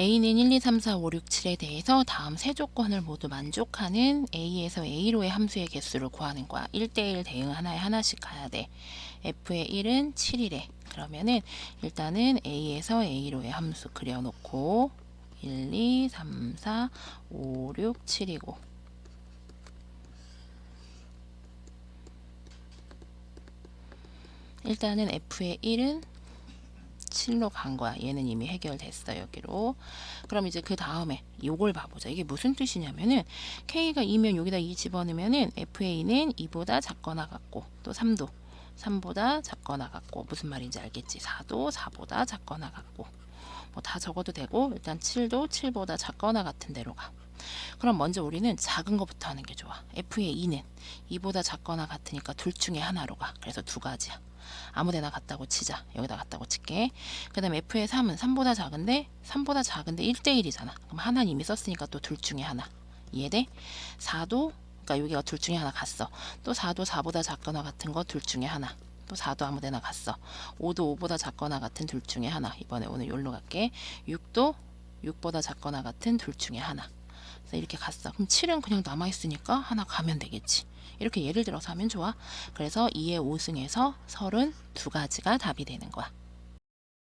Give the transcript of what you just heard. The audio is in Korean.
A는 1, 2, 3, 4, 5, 6, 7에 대해서 다음 세 조건을 모두 만족하는 A에서 A로의 함수의 개수를 구하는 거야. 1대1 대응 하나에 하나씩 가야 돼. F의 1은 7이래. 그러면은 일단은 A에서 A로의 함수 그려놓고 1, 2, 3, 4, 5, 6, 7이고 일단은 F의 1은 7로 간 거야. 얘는 이미 해결됐어 여기로. 그럼 이제 그 다음에 요걸 봐보자. 이게 무슨 뜻이냐면은 K가 2면 여기다 2 집어넣으면은 FA는 2보다 작거나 같고 또 3도 3보다 작거나 같고 무슨 말인지 알겠지? 4도 4보다 작거나 같고 뭐 다 적어도 되고 일단 7도 7보다 작거나 같은 대로 가. 그럼 먼저 우리는 작은 것부터 하는 게 좋아. F의 2는 2보다 작거나 같으니까 둘 중에 하나로 가. 그래서 두 가지야. 아무데나 같다고 치자. 여기다 같다고 칠게. 그 다음에 F의 3은 3보다 작은데 3보다 작은데 1대1이잖아. 그럼 하나는 이미 썼으니까 또 둘 중에 하나. 이해돼? 4도 그러니까 여기가 둘 중에 하나 갔어. 또 4도 4보다 작거나 같은 거 둘 중에 하나. 또 4도 아무데나 갔어. 5도 5보다 작거나 같은 둘 중에 하나. 이번에 오늘 여기로 갈게. 6도 6보다 작거나 같은 둘 중에 하나. 이렇게 갔어. 그럼 7은 그냥 남아있으니까 하나 가면 되겠지. 이렇게 예를 들어서 하면 좋아. 그래서 2의 5승에서 32가지가 답이 되는 거야.